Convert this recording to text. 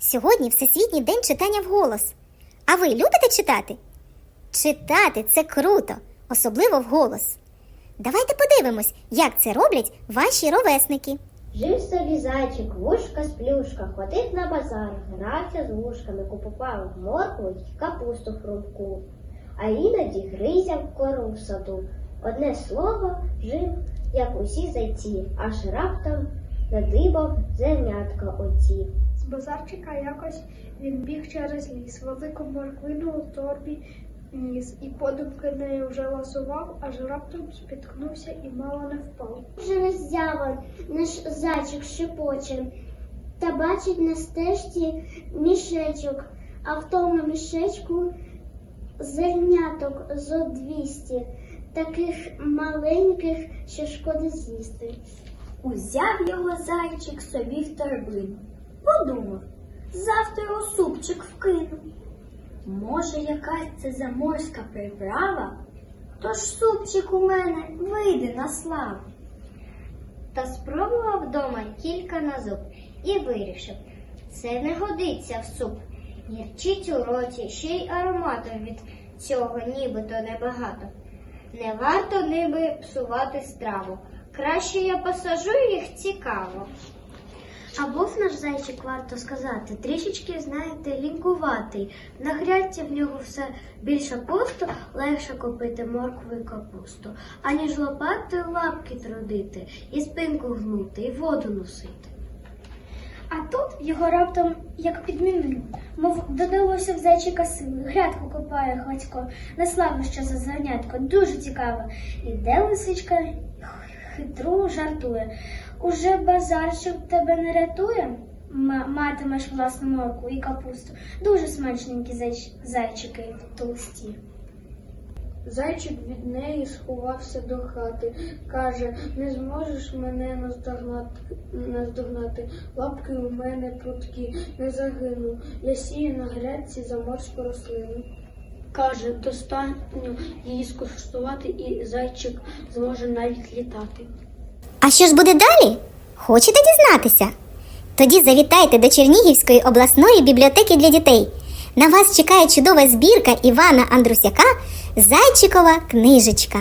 Сьогодні Всесвітній день читання вголос. А ви любите читати? Читати це круто, особливо вголос. Давайте подивимось, як це роблять ваші ровесники. Жив собі зайчик, вушка з плюшка, ходив на базар, грався з вушками, купував моркву й капусту хрумку, а іноді гризяв кору в саду. Одне слово жив, як усі зайці, аж раптом надибав зернятка оці. Базарчика якось він біг через ліс, велику морквину у торбі ніс, і подумки нею вже ласував, аж раптом спіткнувся і мало не впав. Вже роздяван наш зайчик шепоче, та бачить на стежці мішечок, а в тому мішечку зерняток зо двісті, таких маленьких, що шкода з'їсти. Узяв його зайчик собі в торбину. Подумав, завтра його супчик вкину. Може, якась це заморська приправа? Тож супчик у мене вийде на славу. Та спробував вдома кілька на зуб і вирішив, це не годиться в суп. Гірчить у роті, ще й аромату від цього нібито небагато. Не варто ними псувати страву. Краще я посажу їх цікаво. А був наш зайчик, варто сказати, трішечки, знаєте, лінкуватий. На в нього все більше пусто, легше купити моркву і капусту, аніж лопати лапки трудити, і спинку гнути, і воду носити. А тут його раптом як підмінило, мов додалося в зайчика сили. Грядку копає Гладько, на славу що за зернятко, дуже цікаво. Іде лисичка хитру жартує. Уже базарчик тебе не рятує? Матимеш власну морку і капусту. Дуже смачненькі зайч- зайчики толсті. Зайчик від неї сховався до хати. Каже, не зможеш мене наздогнати, наздогнати. Лапки у мене прудкі, не загину. Я сію на грядці заморську рослину. Каже, достатньо її скуштувати, і зайчик зможе навіть літати. А що ж буде далі? Хочете дізнатися? Тоді завітайте до Чернігівської обласної бібліотеки для дітей. На вас чекає чудова збірка Івана Андрусяка Зайчикова книжечка.